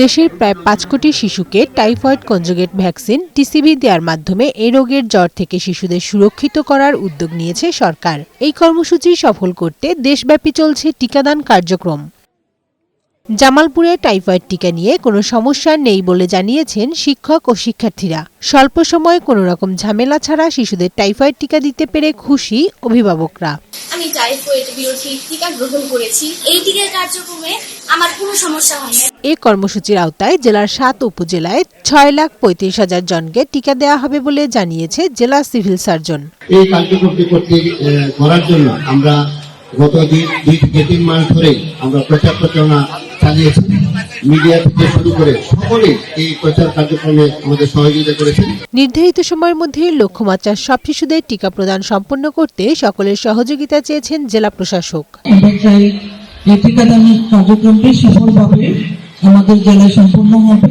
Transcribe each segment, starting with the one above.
দেশের প্রায় পাঁচ কোটি শিশুকে টাইফয়েড কনজুগেট ভ্যাকসিন, টিসিবি দেওয়ার মাধ্যমে এই রোগের জ্বর থেকে শিশুদের সুরক্ষিত করার উদ্যোগ নিয়েছে সরকার। এই কর্মসূচি সফল করতে দেশব্যাপী চলছে টিকাদান কার্যক্রম। জামালপুরে টাইফয়েড টিকা নিয়ে কোনো সমস্যা নেই বলে জানিয়েছেন শিক্ষক ও শিক্ষার্থীরা। স্বল্প সময়ে কোনো রকম ঝামেলা ছাড়া শিশুদের টাইফয়েড টিকা দিতে পেরে খুশি অভিভাবকরা। আমি টাইফয়েড বিরোধী টিকা গ্রহণ করেছি। এই টিকার কার্যক্রমে আমার কোনো সমস্যা হয়নি। এ কর্মসূচির আওতায় জেলার সাত উপজেলায় ছয় লাখ পঁয়ত্রিশ হাজার জনকে টিকা দেওয়া হবে বলে জানিয়েছে জেলা সিভিল সার্জন। এই কার্যক্রমটি করতে করার জন্য আমরা গত দুই দুই থেকে তিন মাস ধরে আমরা প্রচার প্রচারণা মিডিয়া থেকে শুরু করে সকলে এই প্রচার কার্যক্রমে আমাদের সহযোগিতা করেছেন। নির্ধারিত সময়ের মধ্যে লক্ষ্যমাত্রার সব শিশুদের টিকা প্রদান সম্পন্ন করতে সকলের সহযোগিতা চেয়েছেন জেলা প্রশাসক। এই টিকাদান কার্যক্রমটি সফলভাবে আমাদের জেলায় সম্পন্ন হবে।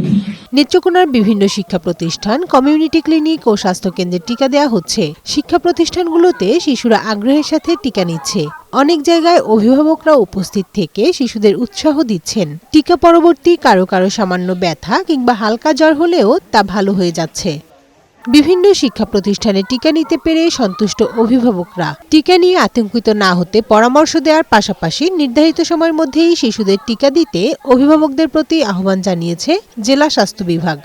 নেত্রকোনার বিভিন্ন শিক্ষা প্রতিষ্ঠান, কমিউনিটি ক্লিনিক ও স্বাস্থ্যকেন্দ্রে টিকা দেওয়া হচ্ছে। শিক্ষা প্রতিষ্ঠানগুলোতে শিশুরা আগ্রহের সাথে টিকা নিচ্ছে। অনেক জায়গায় অভিভাবকরা উপস্থিত থেকে শিশুদের উৎসাহ দিচ্ছেন। টিকা পরবর্তী কারও কারও সামান্য ব্যথা কিংবা হালকা জ্বর হলেও তা ভালো হয়ে যাচ্ছে। বিভিন্ন শিক্ষা প্রতিষ্ঠানে টিকা নিতে পেরে সন্তুষ্ট অভিভাবকরা। টিকা নিয়ে আতঙ্কিত না হতে পরামর্শ দেওয়ার পাশাপাশি নির্ধারিত সময়ের মধ্যেই শিশুদের টিকা দিতে অভিভাবকদের প্রতি আহ্বান জানিয়েছে জেলা স্বাস্থ্য বিভাগ।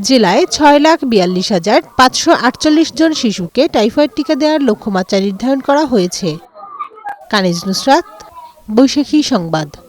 জেলায় ছয় লাখ বিয়াল্লিশ হাজার পাঁচশো আটচল্লিশ জন শিশুকে টাইফয়েড টিকা দেওয়ার লক্ষ্যমাত্রা নির্ধারণ করা হয়েছে। কানিজ নুসরাত, বৈশাখী সংবাদ।